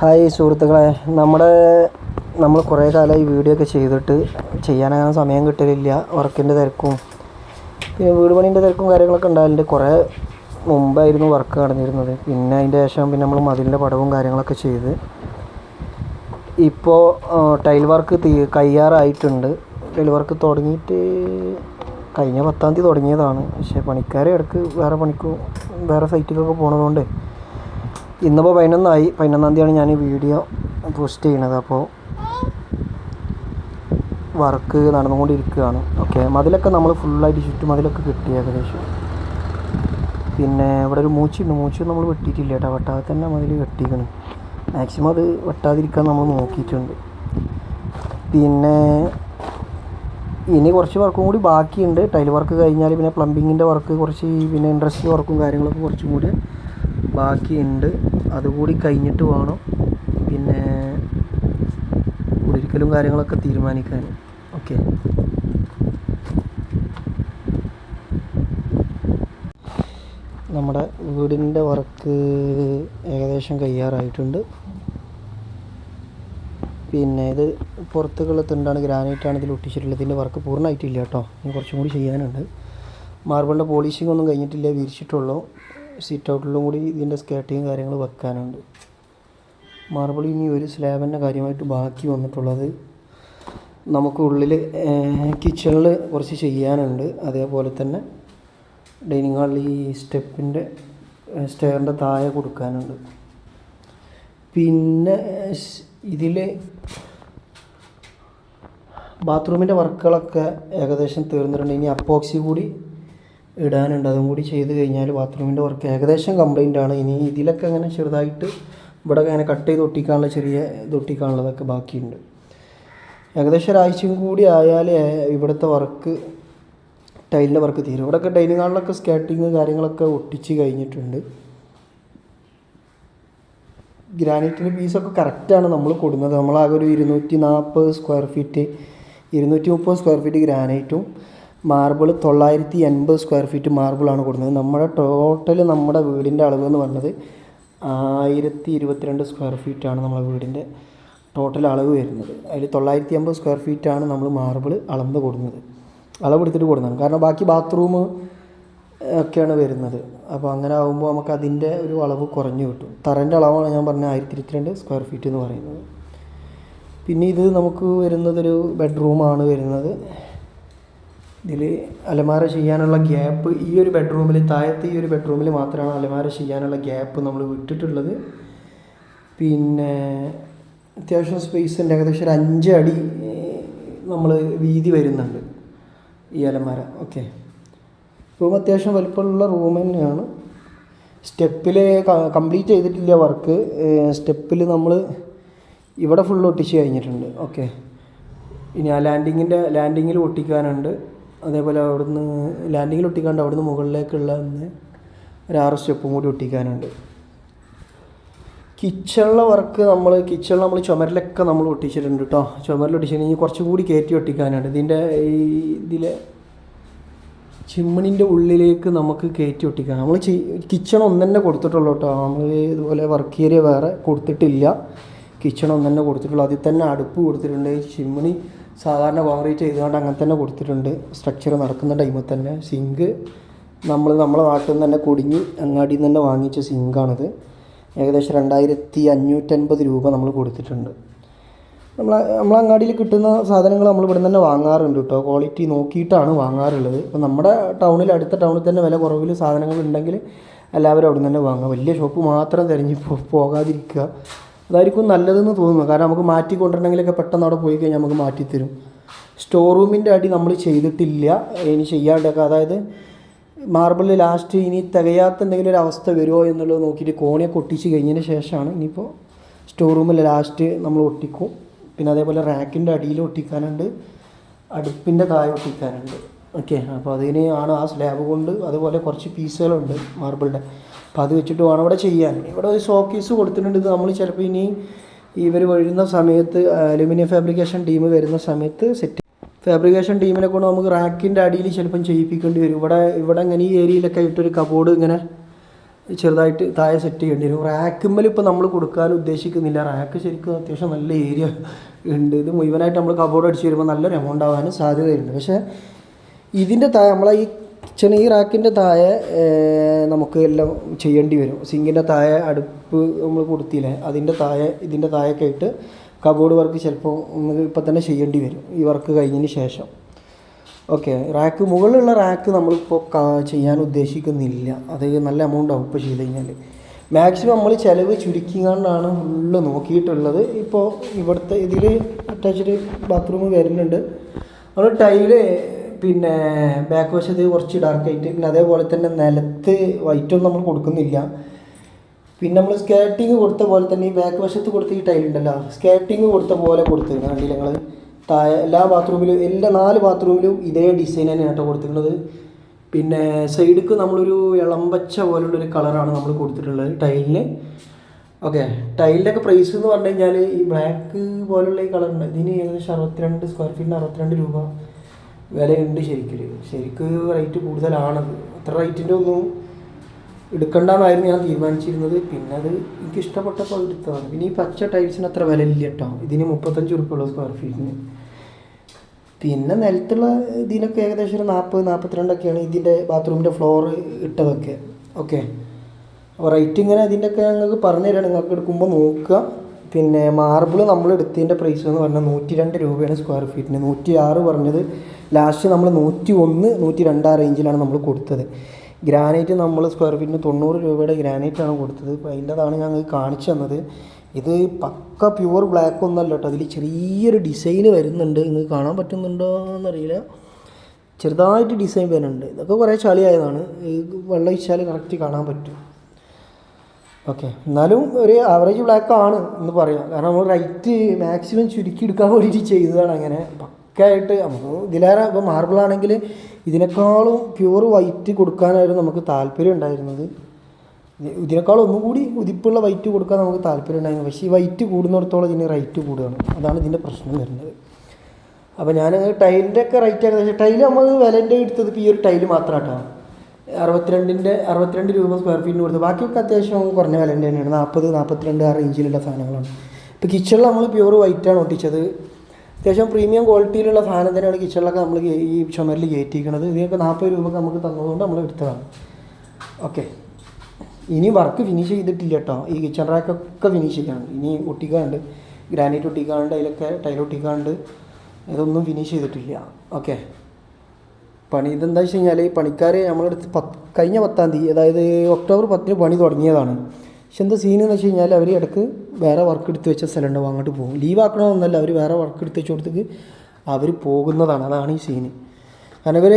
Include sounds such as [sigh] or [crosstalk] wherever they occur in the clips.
Hi സുഹൃത്തുക്കളെ. നമ്മുടെ നമ്മൾ കുറേ കാലമായി വീഡിയോ ഒക്കെ ചെയ്തിട്ട് ചെയ്യാനങ്ങനെ സമയം കിട്ടലില്ല വർക്കിന്റെ തിരക്കും. പിന്നെ വീട് പണീന്റെ തിരക്കും കാര്യങ്ങളൊക്കെ ഉണ്ടാകലുണ്ട് കുറേ മുമ്പായിരുന്നു വർക്ക് നടന്നിരുന്നത്. പിന്നെ അതിന്റെ ശേഷം പിന്നെ നമ്മൾ മതിലിന്റെ പടവും കാര്യങ്ങളൊക്കെ ചെയ്ത്. ഇപ്പോൾ ടൈൽ വർക്ക് തീ കയ്യാറായിട്ടുണ്ട്. ടൈൽ വർക്ക് തുടങ്ങിയിട്ട് കഴിഞ്ഞ പത്താം തീയതി തുടങ്ങിയതാണ്. പക്ഷേ പണിക്കാരെ ഇടയ്ക്ക് വേറെ പണിക്കും വേറെ സൈറ്റിലൊക്കെ പോണതുകൊണ്ട് ഇന്നിപ്പോൾ പതിനൊന്നായി. പതിനൊന്നാം തീയതിയാണ് ഞാൻ ഈ വീഡിയോ പോസ്റ്റ് ചെയ്യണത്. അപ്പോൾ വർക്ക് നടന്നുകൊണ്ടിരിക്കുകയാണ്. ഓക്കെ മതിലൊക്കെ നമ്മൾ ഫുള്ളായിട്ട് ചുറ്റും മതിലൊക്കെ കിട്ടി ഏകദേശം. പിന്നെ ഇവിടെ ഒരു മൂച്ചുണ്ട് മൂച്ച് നമ്മൾ വെട്ടിയിട്ടില്ല കേട്ടോ. വെട്ടാതെ തന്നെ മതിൽ കെട്ടിക്കണം. മാക്സിമം അത് വെട്ടാതിരിക്കാൻ നമ്മൾ നോക്കിയിട്ടുണ്ട്. പിന്നെ ഇനി കുറച്ച് വർക്കും കൂടി ബാക്കിയുണ്ട്. ടൈൽ വർക്ക് കഴിഞ്ഞാൽ പിന്നെ പ്ലംബിങ്ങിന്റെ വർക്ക് കുറച്ച് പിന്നെ ഇൻട്രസ്റ്റ് വർക്കും കാര്യങ്ങളൊക്കെ കുറച്ചും കൂടി ബാക്കിയുണ്ട്. അതുകൂടി കഴിഞ്ഞിട്ട് വേണം പിന്നെ കുടിരിക്കലും കാര്യങ്ങളൊക്കെ തീരുമാനിക്കാൻ. ഓക്കെ. നമ്മുടെ വീടിന്റെ വർക്ക് ഏകദേശം കഴിയാറായിട്ടുണ്ട് പിന്നെ ഇത് പുറത്തുള്ള തിണ്ടാണ് ഗ്രാനൈറ്റാണ് ഇതിൽ ഒട്ടിച്ചിട്ടുള്ളത് ഇതിന്റെ വർക്ക് പൂർണമായിട്ടില്ല കേട്ടോ. ഇനി കുറച്ചും കൂടി ചെയ്യാനുണ്ട്. മാർബിളിന്റെ പോളിഷിംഗ് ഒന്നും കഴിഞ്ഞിട്ടില്ല വിരിച്ചിട്ടുള്ളൂ. സീറ്റ് ഔട്ടിലും കൂടി ഇതിന്റെ സ്കേട്ടിങ് കാര്യങ്ങൾ വെക്കാനുണ്ട്. മാർബിൾ ഇനി ഒരു സ്ലാബിന്റെ കാര്യമായിട്ട് ബാക്കി വന്നിട്ടുള്ളത് നമുക്ക് ഉള്ളിൽ കിച്ചണിൽ കുറച്ച് ചെയ്യാനുണ്ട്. അതേപോലെ തന്നെ ഡൈനിങ് ഹാളിൽ ഈ സ്റ്റെപ്പിന്റെ സ്റ്റെയറിന്റെ താഴെ കൊടുക്കാനുണ്ട്. പിന്നെ ഇതിൽ ബാത്റൂമിന്റെ വർക്കുകളൊക്കെ ഏകദേശം തീർന്നിട്ടുണ്ട്. ഇനി അപ്പോക്സി കൂടി ഇടാനുണ്ട്. അതും കൂടി ചെയ്ത് കഴിഞ്ഞാൽ ബാത്റൂമിന്റെ വർക്ക് ഏകദേശം കംപ്ലൈന്റ് ആണ്. ഇനി ഇതിലൊക്കെ അങ്ങനെ ചെറുതായിട്ട് ഇവിടെ അങ്ങനെ കട്ട് ചെയ്ത് ഒട്ടിക്കാനുള്ള ചെറിയ ഇത് ഒട്ടിക്കാനുള്ളതൊക്കെ ബാക്കിയുണ്ട്. ഏകദേശം ഒരാഴ്ചയും കൂടി ആയാൽ ഇവിടുത്തെ വർക്ക് ടൈലിന്റെ വർക്ക് തീരും. ഇവിടെയൊക്കെ ഹാളിലൊക്കെ സ്കേട്ടിങ് കാര്യങ്ങളൊക്കെ ഒട്ടിച്ച് കഴിഞ്ഞിട്ടുണ്ട്. ഗ്രാനൈറ്റിന്റെ പീസൊക്കെ കറക്റ്റാണ് നമ്മൾ കൊടുക്കുന്നത് നമ്മളാകെ ഒരു ഇരുന്നൂറ്റി നാൽപ്പത് സ്ക്വയർ ഫീറ്റ് ഇരുന്നൂറ്റി മുപ്പത് സ്ക്വയർ ഫീറ്റ് ഗ്രാനൈറ്റും മാർബിൾ തൊള്ളായിരത്തി എൺപത് സ്ക്വയർ ഫീറ്റ് മാർബിളാണ് കൊടുക്കുന്നത്. നമ്മുടെ ടോട്ടൽ നമ്മുടെ വീടിന്റെ അളവ് എന്ന് പറഞ്ഞത് ആയിരത്തി ഇരുപത്തിരണ്ട് സ്ക്വയർ ഫീറ്റാണ് നമ്മുടെ വീടിന്റെ ടോട്ടൽ അളവ് വരുന്നത്. അതിൽ തൊള്ളായിരത്തി അമ്പത് സ്ക്വയർ ഫീറ്റാണ് നമ്മൾ മാർബിൾ അളന്ന് കൊടുക്കുന്നത്. അളവെടുത്തിട്ട് കൊടുക്കുന്നത് കാരണം ബാക്കി ബാത്റൂം ഒക്കെയാണ് വരുന്നത്. അപ്പോൾ അങ്ങനെ ആകുമ്പോൾ നമുക്ക് അതിന്റെ ഒരു അളവ് കുറഞ്ഞു കിട്ടും. തറന്റെ അളവാണ് ഞാൻ പറഞ്ഞ ആയിരത്തി ഇരുപത്തിരണ്ട് സ്ക്വയർ ഫീറ്റ് എന്ന് പറയുന്നത്. പിന്നെ ഇത് നമുക്ക് വരുന്നതൊരു ബെഡ്റൂമാണ് വരുന്നത്. ഇതിൽ അലമാര ചെയ്യാനുള്ള ഗ്യാപ്പ് ഈ ഒരു ബെഡ്റൂമിൽ താഴത്തെ ഈ ഒരു ബെഡ്റൂമിൽ മാത്രമാണ് അലമാര ചെയ്യാനുള്ള ഗ്യാപ്പ് നമ്മൾ വിട്ടിട്ടുള്ളത്. പിന്നെ അത്യാവശ്യം സ്പേസ് ഉണ്ട്. ഏകദേശം ഒരു അഞ്ച് അടി നമ്മൾ വീതി വരുന്നുണ്ട് ഈ അലമാര. ഓക്കെ റൂം അത്യാവശ്യം വലിപ്പമുള്ള റൂം തന്നെയാണ്. സ്റ്റെപ്പിൽ കംപ്ലീറ്റ് ചെയ്തിട്ടില്ല വർക്ക്. സ്റ്റെപ്പിൽ നമ്മൾ ഇവിടെ ഫുൾ ഒട്ടിച്ച് കഴിഞ്ഞിട്ടുണ്ട്. ഓക്കെ ഇനി ആ ലാൻഡിങ്ങിന്റെ ലാൻഡിങ്ങിൽ ഒട്ടിക്കാനുണ്ട്. അതേപോലെ അവിടുന്ന് ലാൻഡിങ്ങിൽ ഒട്ടിക്കാണ്ട് അവിടുന്ന് മുകളിലേക്കുള്ള ഒരു ആറ് സ്റ്റെപ്പും കൂടി ഒട്ടിക്കാനുണ്ട്. കിച്ചണിലെ വർക്ക് നമ്മൾ കിച്ചണിൽ നമ്മൾ ചുമരിലൊക്കെ നമ്മൾ ഒട്ടിച്ചിട്ടുണ്ട് കേട്ടോ ചുമരിൽ ഒട്ടിച്ചിട്ടുണ്ടെങ്കിൽ കുറച്ചും കൂടി കയറ്റി ഒട്ടിക്കാനുണ്ട്. ഇതിന്റെ ഈ ഇതിലെ ചിമ്മണിന്റെ ഉള്ളിലേക്ക് നമുക്ക് കയറ്റി ഒട്ടിക്കാൻ നമ്മൾ കിച്ചൺ ഒന്ന് തന്നെ കൊടുത്തിട്ടുള്ളൂ കേട്ടോ നമ്മൾ ഇതുപോലെ വർക്ക് ഏരിയ വേറെ കൊടുത്തിട്ടില്ല. കിച്ചൺ ഒന്ന് തന്നെ കൊടുത്തിട്ടുള്ളൂ. അതിൽ തന്നെ അടുപ്പ് കൊടുത്തിട്ടുണ്ട്. ചിമ്മിണി സാധാരണ കോൺക്രീറ്റ് ചെയ്തുകൊണ്ട് അങ്ങനെ തന്നെ കൊടുത്തിട്ടുണ്ട്. സ്ട്രക്ചർ നടക്കുന്ന ടൈമിൽ തന്നെ. സിങ്ക് നമ്മൾ നമ്മളെ നാട്ടിൽ നിന്ന് തന്നെ കുടുങ്ങി അങ്ങാടിയിൽ നിന്ന് തന്നെ വാങ്ങിച്ച സിങ്കാണിത് ഏകദേശം രണ്ടായിരത്തി അഞ്ഞൂറ്റൻപത് രൂപ നമ്മൾ കൊടുത്തിട്ടുണ്ട്. നമ്മൾ നമ്മൾ അങ്ങാടിയിൽ കിട്ടുന്ന സാധനങ്ങൾ നമ്മൾ ഇവിടെ തന്നെ വാങ്ങാറുണ്ട് കേട്ടോ ക്വാളിറ്റി നോക്കിയിട്ടാണ് വാങ്ങാറുള്ളത്. അപ്പോൾ നമ്മുടെ ടൗണിൽ അടുത്ത ടൗണിൽ തന്നെ വില കുറവിൽ സാധനങ്ങൾ ഉണ്ടെങ്കിൽ എല്ലാവരും അവിടെ നിന്ന് തന്നെ വാങ്ങുക. വലിയ ഷോപ്പ് മാത്രം തിരഞ്ഞ് പോകാതിരിക്കുക. അതായിരിക്കും നല്ലതെന്ന് തോന്നുന്നു. കാരണം നമുക്ക് മാറ്റി കൊണ്ടുവരണമെങ്കിലൊക്കെ പെട്ടെന്ന് അവിടെ പോയി കഴിഞ്ഞാൽ നമുക്ക് മാറ്റിത്തരും. സ്റ്റോർ റൂമിന്റെ അടി നമ്മൾ ചെയ്തിട്ടില്ല. ഇനി ചെയ്യാണ്ടൊക്കെ. അതായത് മാർബിളിൽ ലാസ്റ്റ് ഇനി തികയാത്ത എന്തെങ്കിലും ഒരു അവസ്ഥ വരുമോ എന്നുള്ളത് നോക്കിയിട്ട് കോണിയൊക്കെ ഒട്ടിച്ച് കഴിഞ്ഞതിന് ശേഷമാണ് ഇനിയിപ്പോൾ സ്റ്റോർ റൂമിൽ ലാസ്റ്റ് നമ്മൾ ഒട്ടിക്കും. പിന്നെ അതേപോലെ റാക്കിന്റെ അടിയിൽ ഒട്ടിക്കാനുണ്ട്. അടുപ്പിന്റെ താഴെ ഒട്ടിക്കാനുണ്ട്. ഓക്കെ അപ്പോൾ അതിന് ആണ് ആ സ്ലാബ് കൊണ്ട് അതുപോലെ കുറച്ച് പീസുകളുണ്ട് മാർബിളിന്റെ അപ്പോൾ അത് വെച്ചിട്ട് വേണം ഇവിടെ ചെയ്യാൻ. ഇവിടെ ഒരു ഷോക്കേസ് കൊടുത്തിട്ടുണ്ട്. നമ്മൾ ചിലപ്പോൾ ഇനി ഇവർ വരുന്ന സമയത്ത് അലുമിനിയം ഫാബ്രിക്കേഷൻ ടീം വരുന്ന സമയത്ത് സെറ്റ് ഫാബ്രിക്കേഷൻ ടീമിനെ കൊണ്ട് നമുക്ക് റാക്കിന്റെ അടിയിൽ ചിലപ്പം ചെയ്യിപ്പിക്കേണ്ടി വരും. ഇവിടെ ഇവിടെ ഇങ്ങനെ ഈ ഏരിയയിലൊക്കെ ഇട്ടൊരു കബോർഡ് ഇങ്ങനെ ചെറുതായിട്ട് താഴെ സെറ്റ് ചെയ്യേണ്ടി വരും. റാക്കുമ്മൽ ഇപ്പോൾ നമ്മൾ കൊടുക്കാൻ ഉദ്ദേശിക്കുന്നില്ല. റാക്ക് ശരിക്കും അത്യാവശ്യം നല്ല ഏരിയ ഉണ്ട്. ഇത് മുഴുവനായിട്ട് നമ്മൾ കബോർഡ് അടിച്ച് വരുമ്പോൾ നല്ലൊരു എമൗണ്ട് ആവാനും സാധ്യതയുണ്ട്. പക്ഷേ ഇതിന്റെ താഴെ നമ്മളെ ഈ കിച്ചൺ ഈ റാക്കിന്റെ താഴെ നമുക്ക് എല്ലാം ചെയ്യേണ്ടി വരും. സിങ്കിന്റെ താഴെ അടുപ്പ് നമ്മൾ കൊടുത്തില്ലേ അതിന്റെ താഴെ ഇതിന്റെ താഴെയൊക്കെ ആയിട്ട് കബോർഡ് വർക്ക് ചിലപ്പോൾ ഇപ്പം തന്നെ ചെയ്യേണ്ടി വരും ഈ വർക്ക് കഴിഞ്ഞതിന് ശേഷം. ഓക്കെ റാക്ക് മുകളിലുള്ള റാക്ക് നമ്മളിപ്പോൾ ചെയ്യാൻ ഉദ്ദേശിക്കുന്നില്ല. അത് നല്ല എമൗണ്ട് ആവും ഇപ്പോൾ ചെയ്ത് കഴിഞ്ഞാൽ മാക്സിമം നമ്മൾ ചിലവ് ചുരുക്കിക്കാണ്ടാണ് ഫുള്ള് നോക്കിയിട്ടുള്ളത്. ഇപ്പോൾ ഇവിടുത്തെ ഇതിൽ അറ്റാച്ച്ഡ് ബാത്റൂം വരുന്നുണ്ട്. നമ്മൾ ടൈൽ പിന്നെ ബാക്ക് വശത്ത് കുറച്ച് ഡാർക്കായിട്ട് പിന്നെ അതേപോലെ തന്നെ നിലത്ത് വൈറ്റൊന്നും നമ്മൾ കൊടുക്കുന്നില്ല. പിന്നെ നമ്മൾ സ്കേട്ടിങ് കൊടുത്ത പോലെ തന്നെ ഈ ബാക്ക് വശത്ത് കൊടുത്ത ഈ ടൈൽ ഉണ്ടല്ലോ. സ്കേട്ടിങ് കൊടുത്ത പോലെ കൊടുത്തു കണ്ടില്ല ഞങ്ങൾ താഴെ എല്ലാ ബാത്റൂമിലും എല്ലാ നാല് ബാത്റൂമിലും ഇതേ ഡിസൈൻ തന്നെയാണ് കേട്ടോ കൊടുത്തിട്ടുള്ളത് പിന്നെ സൈഡിക്ക് നമ്മളൊരു ഇളമ്പച്ച പോലുള്ളൊരു കളറാണ് നമ്മൾ കൊടുത്തിട്ടുള്ളത് ടൈലിന് ഓക്കെ ടൈലിന്റെ ഒക്കെ പ്രൈസ് എന്ന് പറഞ്ഞു കഴിഞ്ഞാൽ ഈ ബ്ലാക്ക് പോലുള്ള ഈ കളറുണ്ട് ഇതിന് ഏകദേശം അറുപത്തിരണ്ട് സ്ക്വയർ ഫീറ്റിന് അറുപത്തിരണ്ട് രൂപ. വിലയുണ്ട് ശരിക്കും ശരിക്ക് റേറ്റ് കൂടുതലാണത് അത്ര റേറ്റിന്റെ ഒന്നും എടുക്കണ്ടെന്നായിരുന്നു ഞാൻ തീരുമാനിച്ചിരുന്നത്. പിന്നെ അത് എനിക്ക് ഇഷ്ടപ്പെട്ടപ്പോൾ എടുത്തതാണ്. പിന്നെ ഈ പച്ച ടൈൽസിന് അത്ര വില ഇല്ല കേട്ടോ ഇതിന് മുപ്പത്തഞ്ച് ഉറുപ്പുള്ള സ്ക്വയർ ഫീറ്റിന് പിന്നെ നിലത്തുള്ള ഇതിനൊക്കെ ഏകദേശം ഒരു നാൽപ്പത് നാൽപ്പത്തിരണ്ടൊക്കെയാണ് ഇതിന്റെ ബാത്റൂമിന്റെ ഫ്ലോർ ഇട്ടതൊക്കെ. ഓക്കെ അപ്പോൾ റേറ്റ് ഇങ്ങനെ ഇതിന്റെയൊക്കെ ഞങ്ങൾക്ക് പറഞ്ഞു തരാം നിങ്ങൾക്ക് എടുക്കുമ്പോൾ നോക്കുക. പിന്നെ മാർബിൾ നമ്മൾ എടുത്തതിന്റെ പ്രൈസ് എന്ന് പറഞ്ഞാൽ നൂറ്റി രണ്ട് രൂപയാണ് സ്ക്വയർ ഫീറ്റിന് നൂറ്റി ആറ് പറഞ്ഞത് ലാസ്റ്റ് നമ്മൾ നൂറ്റി ഒന്ന് നൂറ്റി രണ്ട് ആ റേഞ്ചിലാണ് നമ്മൾ കൊടുത്തത്. ഗ്രാനൈറ്റ് നമ്മൾ സ്ക്വയർ ഫീറ്റിന് തൊണ്ണൂറ് രൂപയുടെ ഗ്രാനൈറ്റ് ആണ് കൊടുത്തത്. അപ്പോൾ അതിന്റെതാണ് ഞങ്ങൾ കാണിച്ചു തന്നത്. ഇത് പക്ക പ്യുവർ ബ്ലാക്ക് ഒന്നല്ല കേട്ടോ. അതിൽ ചെറിയൊരു ഡിസൈൻ വരുന്നുണ്ട്. നിങ്ങൾക്ക് കാണാൻ പറ്റുന്നുണ്ടോ എന്നറിയില്ല ചെറുതായിട്ട് ഡിസൈൻ വരുന്നുണ്ട്. ഇതൊക്കെ കുറേ ചളിയായതാണ്. വെള്ളം ഒഴിച്ചാൽ കറക്റ്റ് കാണാൻ പറ്റും. ഓക്കെ. എന്നാലും ഒരു ആവറേജ് ബ്ലാക്ക് ആണ് എന്ന് പറയാം. കാരണം നമ്മൾ റൈറ്റ് മാക്സിമം ചുരുക്കി എടുക്കാൻ വേണ്ടിയിട്ട് ചെയ്തതാണ് അങ്ങനെ. പക്കായിട്ട് നമുക്ക് ഇതിലേറെ ഇപ്പോൾ മാർബിൾ ആണെങ്കിൽ ഇതിനേക്കാളും പ്യുവർ വൈറ്റ് കൊടുക്കാനായിരുന്നു നമുക്ക് താല്പര്യം ഉണ്ടായിരുന്നത്. ഇതിനേക്കാളും ഒന്നും കൂടി ഉതിപ്പുള്ള വൈറ്റ് കൊടുക്കാൻ നമുക്ക് താല്പര്യം ഉണ്ടായിരുന്നു. പക്ഷേ ഈ വൈറ്റ് കൂടുന്നിടത്തോളം ഇതിന് റൈറ്റ് കൂടുകയാണ്. അതാണ് ഇതിന്റെ പ്രശ്നം വരുന്നത്. അപ്പോൾ ഞാൻ ടൈലിന്റെ ഒക്കെ റൈറ്റ് റേറ്റ് പക്ഷേ ടൈൽ നമ്മൾ വിലന്റെ എടുത്തത് ഇപ്പോൾ ഈ ഒരു ടൈൽ മാത്രമാട്ടോ അറുപത്തിരണ്ടിന്റെ അറുപത്തിരണ്ട് രൂപ സ്ക്വയർ ഫീറ്റിന് കൊടുത്തു. ബാക്കിയൊക്കെ അത്യാവശ്യം കുറഞ്ഞ വില തന്നെയാണ്. നാൽപ്പത് നാൽപ്പത്തിരണ്ട് ആ റേഞ്ചിലുള്ള സാധനങ്ങളാണ്. ഇപ്പോൾ കിച്ചണിൽ നമ്മൾ പ്യൂർ വൈറ്റാണ് ഒട്ടിച്ചത്. അത്യാവശ്യം പ്രീമിയം ക്വാളിറ്റിയിലുള്ള സാധനം തന്നെയാണ് കിച്ചണിലൊക്കെ നമ്മൾ ഈ ചുമരിൽ കയറ്റിയിരിക്കുന്നത് ഇതിനൊക്കെ നാൽപ്പത് രൂപക്ക് നമുക്ക് തന്നതുകൊണ്ട് നമ്മൾ എടുത്തതാണ്. ഓക്കെ ഇനി വർക്ക് ഫിനിഷ് ചെയ്തിട്ടില്ല കേട്ടോ ഈ കിച്ചൺ റാക്കൊക്കെ ഫിനിഷ് ചെയ്യാനുണ്ട് ഇനി ഒട്ടിക്കാണ്ട് ഗ്രാനൈറ്റ് ഒട്ടിക്കാണ്ട് അതിലൊക്കെ ടൈൽ ഒട്ടിക്കാണ്ട് ഇതൊന്നും ഫിനിഷ് ചെയ്തിട്ടില്ല. ഓക്കെ പണി ഇതെന്താ വെച്ച് കഴിഞ്ഞാൽ പണിക്കാർ നമ്മളടുത്ത് പത്ത് കഴിഞ്ഞ പത്താം തീയതി അതായത് ഒക്ടോബർ പത്തിന് പണി തുടങ്ങിയതാണ്. പക്ഷെ എന്താ സീൻ എന്ന് വെച്ച് കഴിഞ്ഞാൽ അവർ ഇടയ്ക്ക് വേറെ വർക്ക് എടുത്ത് വെച്ച സ്ഥലമുണ്ട് അങ്ങോട്ട് പോകും. ലീവ് ആക്കണമെന്നല്ല അവർ വേറെ വർക്ക് എടുത്ത് വെച്ച കൊടുത്തേക്ക് അവർ പോകുന്നതാണ്. അതാണ് ഈ സീന് കാരണം ഇവർ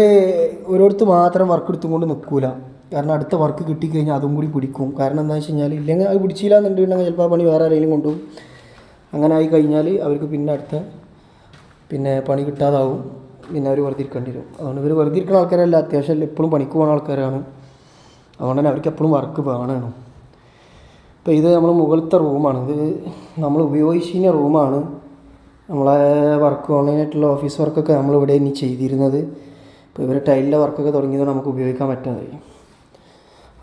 ഓരോരുത്തർ മാത്രം വർക്ക് എടുത്തുകൊണ്ട് നിൽക്കൂല കാരണം അടുത്ത വർക്ക് കിട്ടിക്കഴിഞ്ഞാൽ അതും കൂടി പിടിക്കും. കാരണം എന്താണെന്ന് വെച്ച് കഴിഞ്ഞാൽ ഇല്ലെങ്കിൽ അത് പിടിച്ചില്ല എന്നുണ്ടെങ്കിൽ ചിലപ്പോൾ ആ പണി വേറെ ആരെങ്കിലും കൊണ്ടുപോകും. അങ്ങനെ ആയി കഴിഞ്ഞാൽ അവർക്ക് പിന്നെ അടുത്ത പിന്നെ പണി കിട്ടാതാവും. പിന്നെ അവർ വെറുതെ ഇരിക്കേണ്ടി വരും. അതുകൊണ്ട് ഇവർ വെറുതെ ഇരിക്കുന്ന ആൾക്കാരല്ല അത്യാവശ്യം എപ്പോഴും പണിക്ക് പോകുന്ന ആൾക്കാരാണ്. അതുകൊണ്ട് തന്നെ അവർക്ക് എപ്പോഴും വർക്ക് വേണമാണ് ഇപ്പോൾ ഇത് നമ്മൾ മുകളിലത്തെ റൂമാണ് ഇത് നമ്മൾ ഉപയോഗിച്ചിരുന്ന റൂമാണ് നമ്മളെ വർക്ക് ഓൺലൈനായിട്ടുള്ള ഓഫീസ് വർക്കൊക്കെ നമ്മൾ ഇവിടെ ഇനി ചെയ്തിരുന്നത്. ഇപ്പോൾ ഇവർ ടൈലിന്റെ വർക്കൊക്കെ തുടങ്ങിയത് നമുക്ക് ഉപയോഗിക്കാൻ പറ്റുന്നത്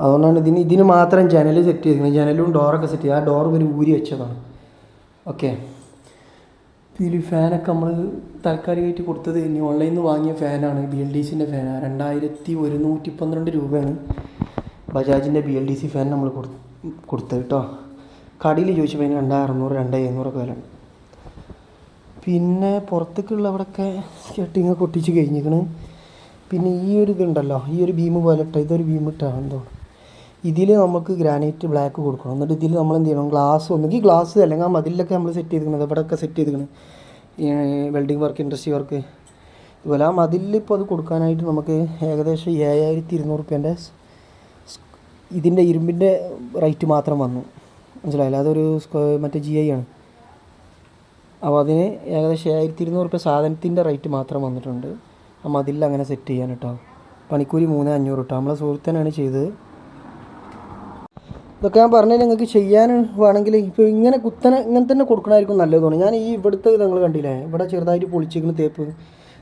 അതുകൊണ്ടാണ് ഇതിന് ഇതിന് മാത്രം ജനൽ സെറ്റ് ചെയ്തിരിക്കുന്നത്. ജനലും ഡോറൊക്കെ സെറ്റ് ചെയ്ത് ആ ഡോർ ഇവർ ഊരി വെച്ചതാണ്. ഓക്കെ ഇതിൽ ഫാനൊക്കെ നമ്മൾ തൽക്കാലികമായിട്ട് കൊടുത്തത് ഇനി ഓൺലൈനിൽ നിന്ന് വാങ്ങിയ ഫാനാണ്. ബി എൽ ഡി സിന്റെ ഫാനാണ് രണ്ടായിരത്തി ഒരുന്നൂറ്റി പന്ത്രണ്ട് രൂപയാണ് ബജാജിന്റെ B L D C fan നമ്മൾ കൊടു കൊടുത്തത് കേട്ടോ കടയിൽ ചോദിച്ചപ്പോൾ അതിന് രണ്ടായിരം അറുന്നൂറ് രണ്ടായിരം എഴുന്നൂറൊക്കെ വില. പിന്നെ പുറത്തേക്കുള്ള അവിടെയൊക്കെ ഷട്ടിങ് ഒക്കെ ഒട്ടിച്ച് കഴിഞ്ഞിരിക്കണ്. പിന്നെ ഈ ഒരു ഇതുണ്ടല്ലോ ഈ ഒരു ഭീമ് പോലെ ഇട്ട ഇതൊരു ഭീമിട്ടാണ് എന്തോ ഇതിൽ നമുക്ക് ഗ്രാനൈറ്റ് ബ്ലാക്ക് കൊടുക്കണം. എന്നിട്ട് ഇതിൽ നമ്മൾ എന്ത് ചെയ്യണം ഗ്ലാസ് ഒന്നുകിൽ ഗ്ലാസ് അല്ലെങ്കിൽ മതിലൊക്കെ നമ്മൾ സെറ്റ് ചെയ്തിരിക്കുന്നത്. ഇവിടെയൊക്കെ സെറ്റ് ചെയ്തിരിക്കുന്നത്? ഈ വെൽഡിങ് വർക്ക് ഇൻഡസ്ട്രി വർക്ക് ഇതുപോലെ ആ മതിലിപ്പോൾ അത് കൊടുക്കാനായിട്ട് നമുക്ക് ഏകദേശം ഏഴായിരത്തി ഇരുന്നൂറ് റുപ്യന്റെ ഇതിന്റെ ഇരുമ്പിന്റെ റേറ്റ് മാത്രം വന്നു. മനസ്സിലായില്ല? അതൊരു മറ്റേ ജി ഐ ആണ്. അപ്പോൾ അതിന് ഏകദേശം ഏഴായിരത്തി ഇരുന്നൂറ് റുപ്യ സാധനത്തിന്റെ റേറ്റ് മാത്രം വന്നിട്ടുണ്ട്. ആ മതിലിൽ അങ്ങനെ സെറ്റ് ചെയ്യാൻ കേട്ടോ. പണിക്കൂലി മൂന്ന് അഞ്ഞൂറ് കേട്ടോ. നമ്മളെ സുഹൃത്തനാണ് ചെയ്തത്. ഇതൊക്കെ ഞാൻ പറഞ്ഞാൽ നിങ്ങൾക്ക് ചെയ്യാൻ വേണമെങ്കിൽ ഇപ്പോൾ ഇങ്ങനെ കുത്തനെ ഇങ്ങനെ തന്നെ കൊടുക്കണമായിരിക്കും നല്ലത് തോന്നുന്നു. ഞാൻ ഈ ഇവിടുത്തെ നിങ്ങൾ കണ്ടില്ലേ? ഇവിടെ ചെറുതായിട്ട് പൊളിച്ചിരിക്കുന്ന തേപ്പ്.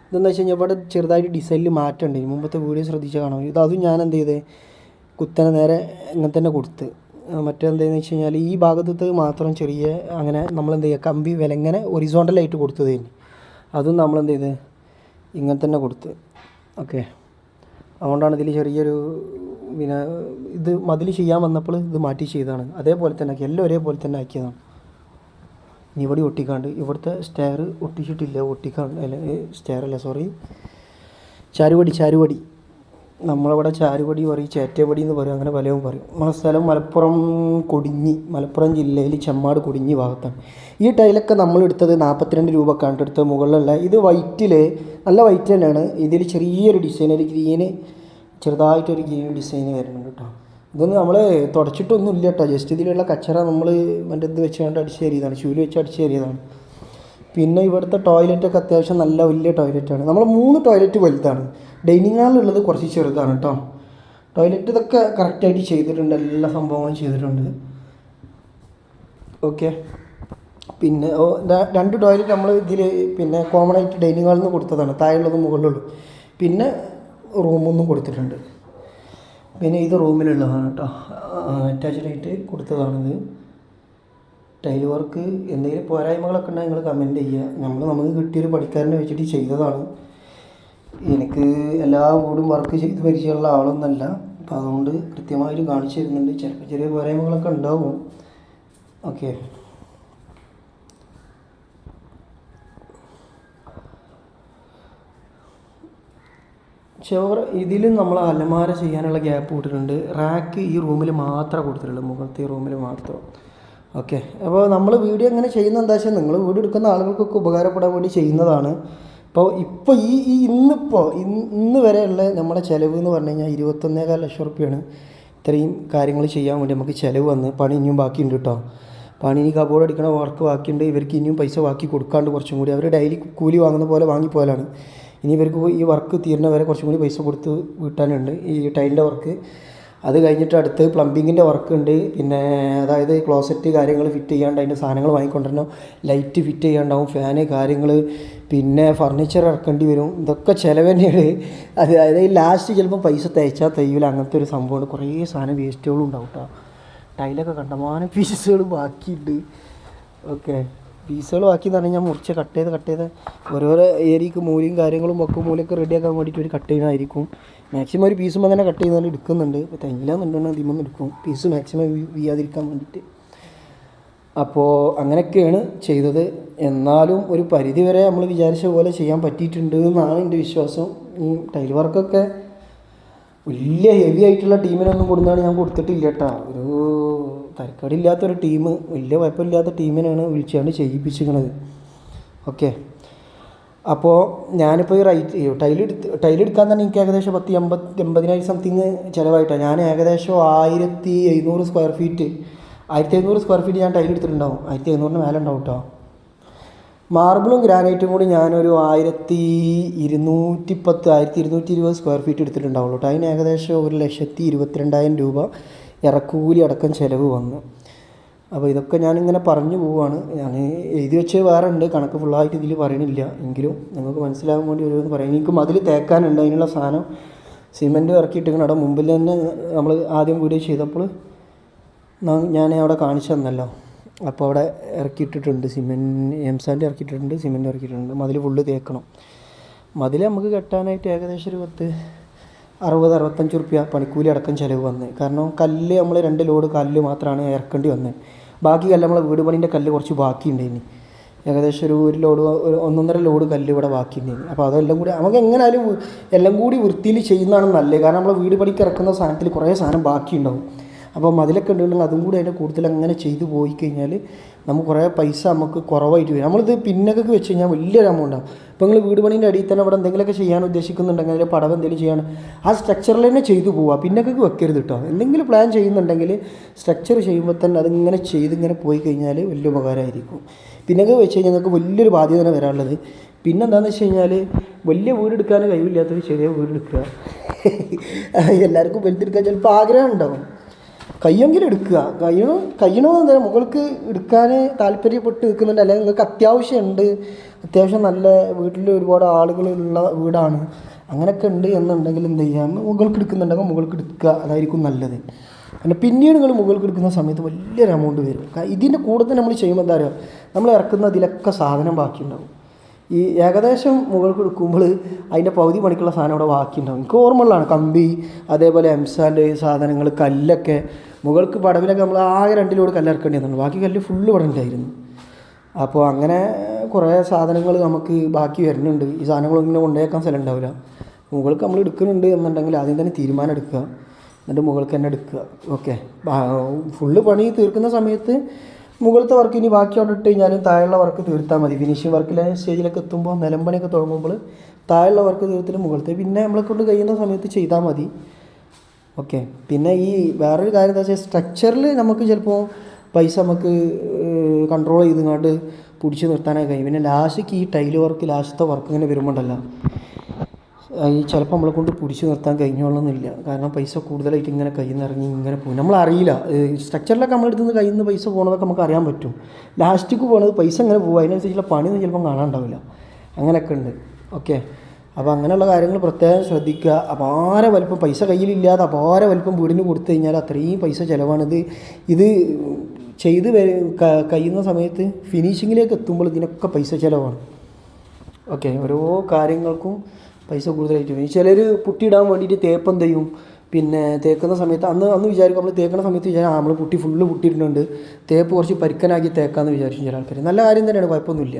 ഇതെന്താ വെച്ച് കഴിഞ്ഞാൽ ഇവിടെ ചെറുതായിട്ട് ഡിസൈനിൽ മാറ്റമുണ്ട്. മുമ്പത്തെ വീഡിയോ ശ്രദ്ധിച്ചാൽ കാണാം ഇത് അതും ഞാൻ എന്ത് ചെയ്തേ? കുത്തനെ നേരെ ഇങ്ങനെ തന്നെ കൊടുത്ത്. മറ്റെന്താണെന്ന് വെച്ച് കഴിഞ്ഞാൽ ഈ ഭാഗത്തത് മാത്രം ചെറിയ അങ്ങനെ നമ്മൾ എന്ത് ചെയ്യുക? കമ്പി വിലങ്ങനെ ഒറിസോണ്ടലായിട്ട് കൊടുത്തതേന് അതും നമ്മൾ എന്ത് ചെയ്ത്? ഇങ്ങനെ തന്നെ കൊടുത്ത്. ഓക്കെ. അതുകൊണ്ടാണ് ഇതിൽ ചെറിയൊരു പിന്നെ ഇത് മതിൽ ചെയ്യാൻ വന്നപ്പോൾ ഇത് മാറ്റി ചെയ്തതാണ്. അതേപോലെ തന്നെ ആക്കി എല്ലാം ഒരേപോലെ തന്നെ ആക്കിയതാണ്. ഇനി ഇവിടെ ഒട്ടിക്കാണ്ട് ഇവിടുത്തെ സ്റ്റെയർ ഒട്ടിച്ചിട്ടില്ല ഒട്ടിക്കാണ്ട് അല്ല സ്റ്റെയർ അല്ല സോറി ചാരുവടി ചാരുവടി നമ്മളവിടെ ചാരുവടി പറയും ചേറ്റവടി എന്ന് പറയും അങ്ങനെ പലവും പറയും. നമ്മളെ സ്ഥലം മലപ്പുറം കൊടിഞ്ഞി മലപ്പുറം ജില്ലയിൽ ചെമ്മാട് കൊടിഞ്ഞി ഭാഗത്താണ്. ഈ ടൈലൊക്കെ നമ്മൾ എടുത്തത് നാൽപ്പത്തിരണ്ട് രൂപ കണ്ടെടുത്ത മുകളിലുള്ള ഇത് വൈറ്റിൽ നല്ല വൈറ്റ് തന്നെയാണ്. ഇതിൽ ചെറിയൊരു ഡിസൈൻ ഗ്രീന് ചെറുതായിട്ടൊരു ഗെയിം ഡിസൈൻ വരുന്നുണ്ട് കേട്ടോ. ഇതൊന്നും നമ്മൾ തുടച്ചിട്ടൊന്നും ഇല്ല കേട്ടോ. ജസ്റ്റ് ഇതിലുള്ള കച്ചറ നമ്മൾ മറ്റേ ഇത് വെച്ചുകൊണ്ട് അടിച്ച് കയറിയതാണ്. ചൂൽ വെച്ച് അടിച്ച് കയറിയതാണ്. പിന്നെ ഇവിടുത്തെ ടോയ്ലറ്റൊക്കെ അത്യാവശ്യം നല്ല വലിയ ടോയ്ലറ്റാണ് നമ്മൾ മൂന്ന് ടോയ്ലറ്റ് വലുതാണ്. ഡൈനിങ് ഹാളിലുള്ളത് കുറച്ച് ചെറുതാണ് കേട്ടോ. ടോയ്ലറ്റ് ഇതൊക്കെ കറക്റ്റായിട്ട് ചെയ്തിട്ടുണ്ട്. എല്ലാ സംഭവങ്ങളും ചെയ്തിട്ടുണ്ട്. ഓക്കെ പിന്നെ ഓ രണ്ട് ടോയ്ലറ്റ് നമ്മൾ ഇതിൽ പിന്നെ കോമൺ ആയിട്ട് ഡൈനിങ് ഹാളിൽ നിന്ന് കൊടുത്തതാണ്. താഴെയുള്ളത് മുകളിലുള്ളൂ. പിന്നെ റൂമൊന്നും കൊടുത്തിട്ടുണ്ട്. പിന്നെ ഇത് റൂമിലുള്ളതാണ് കേട്ടോ അറ്റാച്ച്ഡ് ആയിട്ട് കൊടുത്തതാണിത്. ടൈൽ വർക്ക് എന്തെങ്കിലും പോരായ്മകളൊക്കെ ഉണ്ടെങ്കിൽ നിങ്ങൾ കമന്റ് ചെയ്യുക. നമ്മൾ നമുക്ക് കിട്ടിയൊരു പഠിക്കാരനെ വെച്ചിട്ട് ചെയ്തതാണ്. എനിക്ക് എല്ലാ വീടും വർക്ക് ചെയ്ത് പരിചയമുള്ള ആളൊന്നല്ല അപ്പോൾ അതുകൊണ്ട് കൃത്യമായിട്ട് കാണിച്ചു തരുന്നുണ്ട്. ചിലപ്പോൾ ചെറിയ പോരായ്മകളൊക്കെ ഉണ്ടാവും. ഓക്കെ ചോറ് ഇതിലും നമ്മൾ അലമാര ചെയ്യാനുള്ള ഗ്യാപ്പ് കൊടുത്തിട്ടുണ്ട് റാക്ക് ഈ റൂമിൽ മാത്രമേ കൊടുത്തിട്ടുള്ളൂ. മുഖത്തെ റൂമിൽ മാത്രം. ഓക്കെ അപ്പോൾ നമ്മൾ വീഡിയോ എങ്ങനെ ചെയ്യുന്നത് എന്താ വെച്ചാൽ നിങ്ങൾ വീഡിയോ എടുക്കുന്ന ആളുകൾക്കൊക്കെ ഉപകാരപ്പെടാൻ വേണ്ടി ചെയ്യുന്നതാണ്. അപ്പോൾ ഇപ്പോൾ ഈ ഈ ഇന്നിപ്പോൾ ഇന്ന് വരെയുള്ള നമ്മുടെ ചിലവ് എന്ന് പറഞ്ഞു കഴിഞ്ഞാൽ ഇരുപത്തൊന്നേകാൽ ലക്ഷം റുപ്യാണ്. ഇത്രയും കാര്യങ്ങൾ ചെയ്യാൻ വേണ്ടി നമുക്ക് ചിലവ് വന്ന് പണി ഇനിയും ബാക്കിയുണ്ട് കേട്ടോ. പണി ഇനി കബോർഡ് അടിക്കണ വർക്ക് ബാക്കിയുണ്ട്. ഇവർക്ക് ഇനിയും പൈസ ബാക്കി കൊടുക്കാണ്ട് കുറച്ചും കൂടി. അവർ ഡെയിലി കൂലി വാങ്ങുന്ന പോലെ വാങ്ങിപ്പോലാണ് ഇനി ഇവർക്ക് ഈ വർക്ക് തീരുന്ന വരെ കുറച്ചും കൂടി പൈസ കൊടുത്ത് വീട്ടാനുണ്ട് ഈ ടൈലിന്റെ വർക്ക് അത് കഴിഞ്ഞിട്ട് അടുത്ത് പ്ലംബിങ്ങിന്റെ വർക്ക് ഉണ്ട്. പിന്നെ അതായത് ക്ലോസറ്റ് കാര്യങ്ങൾ ഫിറ്റ് ചെയ്യാണ്ട് അതിന്റെ സാധനങ്ങൾ വാങ്ങിക്കൊണ്ടിരണം ലൈറ്റ് ഫിറ്റ് ചെയ്യാണ്ടാവും ഫാന് കാര്യങ്ങൾ പിന്നെ ഫർണിച്ചർ ഇറക്കേണ്ടി വരും. ഇതൊക്കെ ചിലവ് തന്നെയാണ്. അത് അതായത് ലാസ്റ്റ് ചിലപ്പോൾ പൈസ തയ്ച്ചാൽ തയ്യൂല. അങ്ങനത്തെ ഒരു സംഭവമുണ്ട്. കുറേ സാധനം വേസ്റ്റുകളും ഉണ്ടാവും കേട്ടോ ടൈലൊക്കെ കണ്ടമാനം പീസുകൾ ബാക്കിയുണ്ട്. ഓക്കെ പീസുകൾ ബാക്കി എന്ന് പറഞ്ഞാൽ മുറിച്ച് കട്ട് ചെയ്ത് കട്ട് ചെയ്ത് ഓരോരോ ഏരിയക്ക് മൂലയും കാര്യങ്ങളും ഒക്കെ മൂലയൊക്കെ റെഡിയാക്കാൻ വേണ്ടിയിട്ട് ഒരു കട്ട് ചെയ്യുന്നതായിരിക്കും മാക്സിമം ഒരു പീസുമ്പോൾ തന്നെ കട്ട് ചെയ്യുന്നതിന് എടുക്കുന്നുണ്ട്. ഇപ്പോൾ തെങ്ങില്ലാന്നുണ്ടെങ്കിൽ അതിമൊന്നും എടുക്കും. പീസ് മാക്സിമം വീയാതിരിക്കാൻ വേണ്ടിയിട്ട്. അപ്പോൾ അങ്ങനെയൊക്കെയാണ് ചെയ്തത്. എന്നാലും ഒരു പരിധി വരെ നമ്മൾ വിചാരിച്ച പോലെ ചെയ്യാൻ പറ്റിയിട്ടുണ്ട് എന്നാണ് എന്റെ വിശ്വാസം. ഈ ടൈൽ വർക്കൊക്കെ വലിയ ഹെവി ആയിട്ടുള്ള ടീമിനൊന്നും കൊടുത്താണ് ഞാൻ കൊടുത്തിട്ടില്ല കേട്ടോ. ഒരു തരക്കേടില്ലാത്തൊരു ടീം വലിയ കുഴപ്പമില്ലാത്ത ടീമിനാണ് വിളിച്ചാണ് ചെയ്യിപ്പിച്ചിരിക്കുന്നത് ഓക്കെ അപ്പോൾ ഞാനിപ്പോൾ ഈ റൈറ്റ് ടൈലെടുത്ത് ടൈലെടുക്കാൻ തന്നെ എനിക്ക് ഏകദേശം പത്ത് എൺപത് എൺപതിനായിരം സംതിങ് ചിലവായിട്ടാണ്. ഞാൻ ഏകദേശം ആയിരത്തി എഴുന്നൂറ് സ്ക്വയർ ഫീറ്റ് ആയിരത്തി എഴുന്നൂറ് സ്ക്വയർ ഫീറ്റ് ഞാൻ ടൈലെടുത്തിട്ടുണ്ടാവും ആയിരത്തി എഴുന്നൂറിന് മേലെ ഉണ്ടാവും കേട്ടോ മാർബിളും ഗ്രാനൈറ്റും കൂടി ഞാനൊരു ആയിരത്തി ഇരുന്നൂറ്റി പത്ത് ആയിരത്തി ഇരുന്നൂറ്റി ഇരുപത് സ്ക്വയർ ഫീറ്റ് എടുത്തിട്ടുണ്ടാവുള്ളൂ കേട്ടോ അതിന് ഏകദേശം ഒരു ലക്ഷത്തി ഇരുപത്തിരണ്ടായിരം രൂപ ഇറക്കുകൂലി അടക്കം ചിലവ് വന്ന്. അപ്പോൾ ഇതൊക്കെ ഞാനിങ്ങനെ പറഞ്ഞു പോവുകയാണ് ഞാൻ എഴുതി വെച്ച് വേറെ ഉണ്ട് കണക്ക് ഫുള്ളായിട്ട് ഇതിൽ പറയണില്ല. എങ്കിലും നിങ്ങൾക്ക് മനസ്സിലാകാൻ വേണ്ടി ഒരു പറയും. എനിക്ക് മതിൽ തേക്കാനുണ്ട്. അതിനുള്ള സാധനം സിമെന്റ് ഇറക്കിയിട്ടിരിക്കണം അവിടെ മുമ്പിൽ തന്നെ നമ്മൾ ആദ്യം വീഡിയോ ചെയ്തപ്പോൾ ഞാൻ അവിടെ കാണിച്ചു തന്നല്ലോ. അപ്പോൾ അവിടെ ഇറക്കിയിട്ടിട്ടുണ്ട് സിമെന്റ് എം സാൻഡ് ഇറക്കിയിട്ടുണ്ട് സിമെന്റ് ഇറക്കിയിട്ടുണ്ട് മതിൽ ഫുള്ള് തേക്കണം. മതിൽ നമുക്ക് കെട്ടാനായിട്ട് ഏകദേശം ഒരു പത്ത് അറുപത് അറുപത്തഞ്ച് റുപ്യ പണിക്കൂലി അടക്കം ചിലവ് വന്നത് കാരണം കല്ല് നമ്മൾ രണ്ട് ലോഡ് കല്ല് മാത്രമാണ് ഇറക്കേണ്ടി വന്നത് ബാക്കി കല്ല് നമ്മളെ വീട് പണീന്റെ കല്ല് കുറച്ച് ബാക്കി ഉണ്ടായിരുന്നു ഏകദേശം ഒരു ഒരു ലോഡ് ഒരു ഒന്നൊന്നര ലോഡ് കല്ല് ഇവിടെ ബാക്കി ബാക്കിയുണ്ടായിരുന്നു അപ്പോൾ അതെല്ലാം കൂടി നമുക്ക് എങ്ങനെയാലും എല്ലാം കൂടി വൃത്തിയിൽ ചെയ്യുന്നതാണ് നല്ലത്. കാരണം നമ്മൾ വീട് പണിക്ക് ഇറക്കുന്ന സാധനത്തിൽ കുറേ സാധനം ബാക്കിയുണ്ടാവും. അപ്പോൾ അതിലൊക്കെ ഉണ്ടെങ്കിൽ അതും കൂടി അതിന്റെ കൂടുതൽ അങ്ങനെ ചെയ്തു പോയി കഴിഞ്ഞാൽ നമുക്ക് കുറേ പൈസ നമുക്ക് കുറവായിട്ട് വരും. നമ്മളിത് പിന്നൊക്കെ വെച്ച് കഴിഞ്ഞാൽ വലിയൊരു എമൗണ്ടാണ് ഇപ്പോൾ നിങ്ങൾ വീട് പണീന്റെ അടിയിൽ തന്നെ അവിടെ എന്തെങ്കിലുമൊക്കെ ചെയ്യാൻ ഉദ്ദേശിക്കുന്നുണ്ടെങ്കിൽ അതിന്റെ പടവ് എന്തെങ്കിലും ചെയ്യാൻ ആ സ്ട്രക്ചറിൽ തന്നെ ചെയ്തു പോവുക. പിന്നൊക്കെ വെക്കരുത് കേട്ടോ എന്തെങ്കിലും പ്ലാൻ ചെയ്യുന്നുണ്ടെങ്കിൽ സ്ട്രക്ചർ ചെയ്യുമ്പോൾ തന്നെ അതിങ്ങനെ ചെയ്ത് ഇങ്ങനെ പോയി കഴിഞ്ഞാൽ വലിയ ഉപകാരമായിരിക്കും. പിന്നൊക്കെ വെച്ച് കഴിഞ്ഞാൽ നിങ്ങൾക്ക് വലിയൊരു ബാധ്യത തന്നെ വരാനുള്ളത്. പിന്നെ എന്താണെന്ന് വെച്ച് കഴിഞ്ഞാൽ വലിയ വീടെടുക്കാൻ കഴിവില്ലാത്തൊരു ചെറിയ വീടെടുക്കുക. [laughs] എല്ലാവർക്കും വലുതെടുക്കാൻ ചിലപ്പോൾ ആഗ്രഹം ഉണ്ടാവും. കയ്യെങ്കിലും എടുക്കുക. കഴിയണോ കയ്യണോ എന്താ മുകൾക്ക് എടുക്കാൻ താല്പര്യപ്പെട്ട് നിൽക്കുന്നുണ്ട്. അല്ലെങ്കിൽ നിങ്ങൾക്ക് അത്യാവശ്യമുണ്ട്. അത്യാവശ്യം നല്ല വീട്ടിൽ ഒരുപാട് ആളുകളുള്ള വീടാണ്. അങ്ങനെയൊക്കെ ഉണ്ട് എന്നുണ്ടെങ്കിൽ എന്ത് ചെയ്യാം മുകൾക്ക് എടുക്കുന്നുണ്ടെങ്കിൽ മുകൾക്ക് എടുക്കുക. അതായിരിക്കും നല്ലത്. പിന്നെ പിന്നീട് നിങ്ങൾ മുകൾക്ക് എടുക്കുന്ന സമയത്ത് വലിയൊരു എമൗണ്ട് വരും. ഇതിന്റെ കൂടെ തന്നെ നമ്മൾ ചെയ്യുമ്പോൾ എന്താ പറയുക? നമ്മൾ ഇറക്കുന്ന അതിലൊക്കെ സാധനം ബാക്കിയുണ്ടാവും. ഈ ഏകദേശം മുകൾക്ക് കൊടുക്കുമ്പോൾ അതിന്റെ പകുതി പണിക്കുള്ള സാധനം അവിടെ ബാക്കിയുണ്ടാവും. എനിക്ക് ഓർമ്മയുള്ളതാണ് കമ്പി അതേപോലെ എംസാന്റെ സാധനങ്ങൾ കല്ലൊക്കെ. മുകൾക്ക് പടവിലൊക്കെ നമ്മൾ ആകെ രണ്ടിലൂടെ കല്ലിറക്കേണ്ടി വന്നു ബാക്കി കല്ല് ഫുള്ള് പടണ്ടായിരുന്നു അപ്പോൾ അങ്ങനെ കുറേ സാധനങ്ങൾ നമുക്ക് ബാക്കി വരുന്നുണ്ട്. ഈ സാധനങ്ങളൊന്നും ഇങ്ങനെ കൊണ്ടുപോയേക്കാൻ സ്ഥലം ഉണ്ടാവില്ല. മുകൾക്ക് നമ്മൾ എടുക്കുന്നുണ്ട് എന്നുണ്ടെങ്കിൽ ആദ്യം തന്നെ തീരുമാനം എടുക്കുക. എന്നിട്ട് മുകൾക്ക് തന്നെ എടുക്കുക. ഓക്കെ. ഫുള്ള് പണി തീർക്കുന്ന സമയത്ത് മുകളിലത്തെ വർക്ക് ഇനി ബാക്കി ഇട്ട് കഴിഞ്ഞാലും താഴെയുള്ള വർക്ക് തീർത്താൽ മതി. ഫിനിഷിംഗ് വർക്കിലെ സ്റ്റേജിലൊക്കെ എത്തുമ്പോൾ നിലമ്പണിയൊക്കെ തുടങ്ങുമ്പോൾ താഴെയുള്ള വർക്ക് തീർത്തിട്ട് മുകളിലത്തെ പിന്നെ നമ്മളെ കൊണ്ട് കഴിയുന്ന സമയത്ത് ചെയ്താൽ മതി. ഓക്കെ പിന്നെ ഈ വേറൊരു കാര്യം എന്താ വെച്ചാൽ സ്ട്രക്ചറിൽ നമുക്ക് ചിലപ്പോൾ പൈസ നമുക്ക് കൺട്രോൾ ചെയ്തുകൊണ്ട് പിടിച്ച് നിർത്താനൊക്കെ കഴിയും. പിന്നെ ലാസ്റ്റ് ഈ ടൈൽ വർക്ക് ലാസ്റ്റത്തെ വർക്ക് ഇങ്ങനെ വരുമ്പോണ്ടല്ലോ. ഈ ചിലപ്പോൾ നമ്മളെ കൊണ്ട് പിടിച്ചു നിർത്താൻ കഴിഞ്ഞോളണമെന്നില്ല. കാരണം പൈസ കൂടുതലായിട്ട് ഇങ്ങനെ കയ്യിൽ നിന്ന് ഇറങ്ങി ഇങ്ങനെ പോകും. നമ്മളറിയില്ല. സ്ട്രക്ചറിലൊക്കെ നമ്മളെടുത്ത് നിന്ന് കയ്യിൽ നിന്ന് പൈസ പോകുന്നതൊക്കെ നമുക്ക് അറിയാൻ പറ്റും. ലാസ്റ്റിക്ക് പോകണത് പൈസ ഇങ്ങനെ പോകും. അതിനനുസരിച്ചുള്ള പണിയൊന്നും ചിലപ്പം കാണാണ്ടാവില്ല. അങ്ങനെയൊക്കെ ഉണ്ട്. ഓക്കെ അപ്പോൾ അങ്ങനെയുള്ള കാര്യങ്ങൾ പ്രത്യേകം ശ്രദ്ധിക്കുക. അപാര വലിപ്പം പൈസ കയ്യിലില്ലാതെ അപാര വലിപ്പം വീടിന് കൊടുത്തു കഴിഞ്ഞാൽ അത്രയും പൈസ ചിലവാണിത് ഇത് ചെയ്ത് കഴിയുന്ന സമയത്ത് ഫിനിഷിങ്ങിലേക്ക് എത്തുമ്പോൾ ഇതിനൊക്കെ പൈസ ചിലവാണ്. ഓക്കെ ഓരോ കാര്യങ്ങൾക്കും പൈസ കൂടുതലായിട്ട് വരും ചിലർ പുട്ടിയിടാൻ വേണ്ടിയിട്ട് തേപ്പ് എന്ത് ചെയ്യും? പിന്നെ തേക്കുന്ന സമയത്ത് അന്ന് അന്ന് വിചാരിക്കും നമ്മൾ തേക്കുന്ന സമയത്ത് വിചാരിക്കും നമ്മൾ പുട്ടി ഫുള്ള് പുട്ടിയിട്ടുണ്ട് തേപ്പ് കുറച്ച് പരിക്കനാക്കി തേക്കാമെന്ന് വിചാരിച്ചു ചില ആൾക്കാർ നല്ല കാര്യം തന്നെയാണ് കുഴപ്പമൊന്നുമില്ല.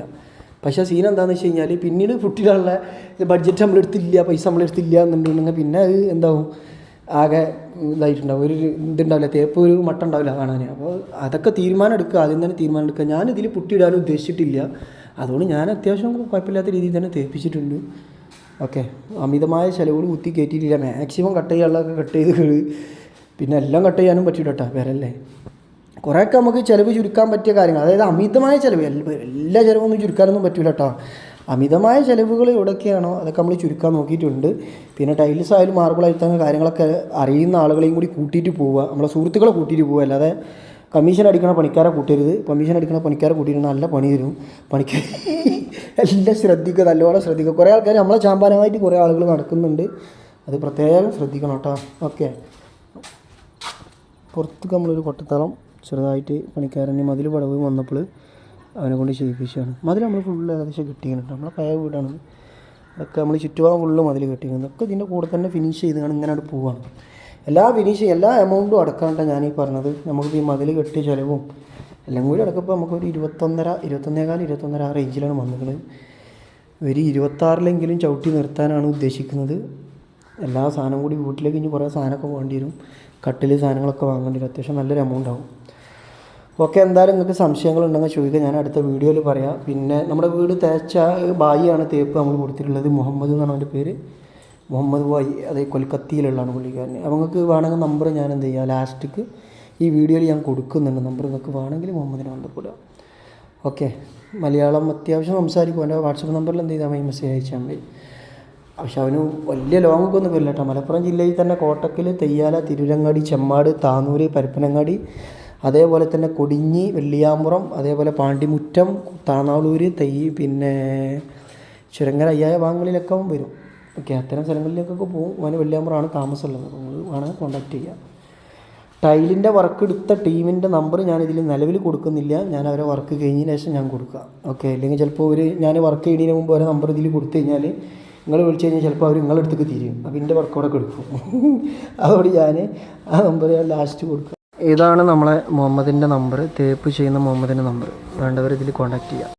പക്ഷേ സീൻ എന്താണെന്ന് വെച്ച് കഴിഞ്ഞാൽ പിന്നീട് പുട്ടിയിടാനുള്ള ബഡ്ജറ്റ് നമ്മളെടുത്തില്ല പൈസ നമ്മളെടുത്തില്ല എന്നുണ്ടെങ്കിൽ പിന്നെ അത് എന്താവും? ആകെ ഇതായിട്ടുണ്ടാവും. ഒരു ഇതുണ്ടാവില്ല തേപ്പ് ഒരു മട്ട ഉണ്ടാവില്ല കാണാൻ അപ്പോൾ അതൊക്കെ തീരുമാനം എടുക്കുക ആദ്യം തന്നെ തീരുമാനം എടുക്കുക. ഞാനിതിൽ പുട്ടിയിടാനും ഉദ്ദേശിച്ചിട്ടില്ല. അതുകൊണ്ട് ഞാൻ അത്യാവശ്യം കുഴപ്പമില്ലാത്ത രീതിയിൽ തന്നെ തേപ്പിച്ചിട്ടുണ്ട്. ഓക്കെ. അമിതമായ ചിലവുകൾ കുത്തി കയറ്റിയിട്ടില്ല മാക്സിമം കട്ട് ചെയ്യാനുള്ളതൊക്കെ കട്ട് ചെയ്ത് പിന്നെ എല്ലാം കട്ട് ചെയ്യാനും പറ്റില്ല കേട്ടോ വേറെ കുറേയൊക്കെ നമുക്ക് ചിലവ് ചുരുക്കാൻ പറ്റിയ കാര്യങ്ങൾ. അതായത് അമിതമായ ചിലവ്. എല്ലാ ചിലവൊന്നും ചുരുക്കാനൊന്നും പറ്റില്ല കേട്ടോ അമിതമായ ചിലവുകൾ എവിടെയൊക്കെയാണോ അതൊക്കെ നമ്മൾ ചുരുക്കാൻ നോക്കിയിട്ടുണ്ട്. പിന്നെ ടൈൽസ് ആയാലും മാർബിൾ ആയിട്ട് കാര്യങ്ങളൊക്കെ അറിയുന്ന ആളുകളെയും കൂടി കൂട്ടിയിട്ട് പോവുക. നമ്മളെ സുഹൃത്തുക്കളെ കൂട്ടിയിട്ട് പോവുക. അല്ലാതെ കമ്മീഷൻ അടിക്കണ പണിക്കാരെ കൂട്ടരുത്. കമ്മീഷൻ അടിക്കണ പണിക്കാരെ കൂട്ടിയിട്ട് നല്ല പണി തരും. പണിക്കാർ [laughs] എല്ലാം ശ്രദ്ധിക്കുക നല്ലോണം ശ്രദ്ധിക്കുക. കുറേ ആൾക്കാർ നമ്മളെ ചാമ്പാനമായിട്ട് കുറേ ആളുകൾ നടക്കുന്നുണ്ട്. അത് പ്രത്യേകം ശ്രദ്ധിക്കണം കേട്ടോ. ഓക്കെ പുറത്തേക്ക് നമ്മളൊരു കൊട്ടത്തളം ചെറുതായിട്ട് പണിക്കാരന് മതിൽ പടവ് വന്നപ്പോൾ അവനെ കൊണ്ട് ചെയ്യിപ്പിച്ചാണ് മതിൽ നമ്മൾ ഫുള്ള് ഏകദേശം കിട്ടിയിട്ടുണ്ട്. നമ്മളെ പഴയ വീടാണ്. അതൊക്കെ നമ്മൾ ചുറ്റുപാടും ഫുള്ള് മതിൽ കെട്ടിക്കുന്നത് ഒക്കെ ഇതിന്റെ കൂടെ തന്നെ ഫിനിഷ് ചെയ്താണ് ഇങ്ങനെ പോവാണ്. എല്ലാ ഫിനിഷ് എല്ലാ എമൗണ്ടും അടക്കാണ്ടാണ് ഞാൻ ഈ പറഞ്ഞത്. നമുക്ക് ഈ മതിൽ കെട്ടിയ ചിലവും എല്ലാം കൂടി അടക്കപ്പോൾ നമുക്കൊരു ഇരുപത്തൊന്നര ഇരുപത്തൊന്നേകാലം ഇരുപത്തൊന്നര ആ റേഞ്ചിലാണ് വന്നിട്ടുള്ളത് ഒരു ഇരുപത്താറിലെങ്കിലും ചവിട്ടി നിർത്താനാണ് ഉദ്ദേശിക്കുന്നത്. എല്ലാ സാധനം കൂടി വീട്ടിലേക്ക് ഇനി കുറേ സാധനമൊക്കെ വേണ്ടി വരും. കട്ടിൽ സാധനങ്ങളൊക്കെ വാങ്ങേണ്ടി വരും. അത്യാവശ്യം നല്ലൊരു എമൗണ്ട് ആവും. ഓക്കെ എന്തായാലും നിങ്ങൾക്ക് സംശയങ്ങളുണ്ടെങ്കിൽ ചോദിക്കുക ഞാൻ അടുത്ത വീഡിയോയിൽ പറയാം. പിന്നെ നമ്മുടെ വീട് തേച്ച ബായിയാണ് തേപ്പ് നമ്മൾ കൊടുത്തിട്ടുള്ളത്. മുഹമ്മദ് എന്നാണ് അവന്റെ പേര്. മുഹമ്മദ് ബായി അത് കൊൽക്കത്തയിലുള്ളതാണ് പുള്ളിക്കാരൻ അവങ്ങൾക്ക് വേണമെങ്കിൽ നമ്പർ ഞാൻ എന്ത് ചെയ്യാം? ലാസ്റ്റിക്ക് ഈ വീഡിയോയിൽ ഞാൻ കൊടുക്കുന്നുണ്ട് നമ്പർ നിങ്ങൾക്ക് വേണമെങ്കിൽ മുഹമ്മദിനെ ബന്ധപ്പെടുക ഓക്കെ മലയാളം അത്യാവശ്യം സംസാരിക്കും. എന്റെ വാട്സപ്പ് നമ്പറിൽ എന്ത് ചെയ്താൽ മതി? മെസ്സേജ് അയച്ചാൽ മതി. പക്ഷെ അവന് വലിയ ലോങ്ങൊക്കെ ഒന്നും വരില്ല കേട്ടോ. മലപ്പുറം ജില്ലയിൽ തന്നെ കോട്ടക്കൽ തെയ്യാല തിരുരങ്ങാടി ചെമ്മാട് താന്നൂര് പരപ്പനങ്ങാടി അതേപോലെ തന്നെ കൊടിഞ്ഞി വെള്ളിയാമ്പുറം അതേപോലെ പാണ്ടിമുറ്റം താന്നാളൂര് തെയ്യ് പിന്നെ ചുരങ്ങര അയ്യായ ഭാഗങ്ങളിലൊക്കെ വരും. ഓക്കെ അത്തരം സ്ഥലങ്ങളിലേക്കൊക്കെ പോകും. അവന് വെള്ളിയാമ്പറാണ് താമസമുള്ളത്. അപ്പോൾ നിങ്ങൾ വേണമെങ്കിൽ കോൺടാക്ട് ചെയ്യാം. ടൈലിന്റെ വർക്ക് എടുത്ത ടീമിന്റെ നമ്പർ ഞാൻ ഇതിൽ നിലവിൽ കൊടുക്കുന്നില്ല. ഞാൻ അവരെ വർക്ക് കഴിഞ്ഞതിന് ശേഷം ഞാൻ കൊടുക്കുക ഓക്കെ അല്ലെങ്കിൽ ചിലപ്പോൾ ഒരു ഞാൻ വർക്ക് ചെയ്യുന്നതിന് മുമ്പ് അവരെ നമ്പർ ഇതിൽ കൊടുത്തു കഴിഞ്ഞാൽ നിങ്ങൾ വിളിച്ചു കഴിഞ്ഞാൽ ചിലപ്പോൾ അവർ നിങ്ങളുടെ തിരിയും. അപ്പോൾ എന്റെ വർക്ക് അവിടെ കൊടുക്കും. [laughs] അതുകൊണ്ട് ഞാൻ ആ നമ്പർ ഞാൻ ലാസ്റ്റ് കൊടുക്കുക ഇതാണ് നമ്മളെ മുഹമ്മദിന്റെ നമ്പർ തേപ്പ് ചെയ്യുന്ന മുഹമ്മദിന്റെ നമ്പർ വേണ്ടവർ ഇതിൽ കോൺടാക്ട് ചെയ്യുക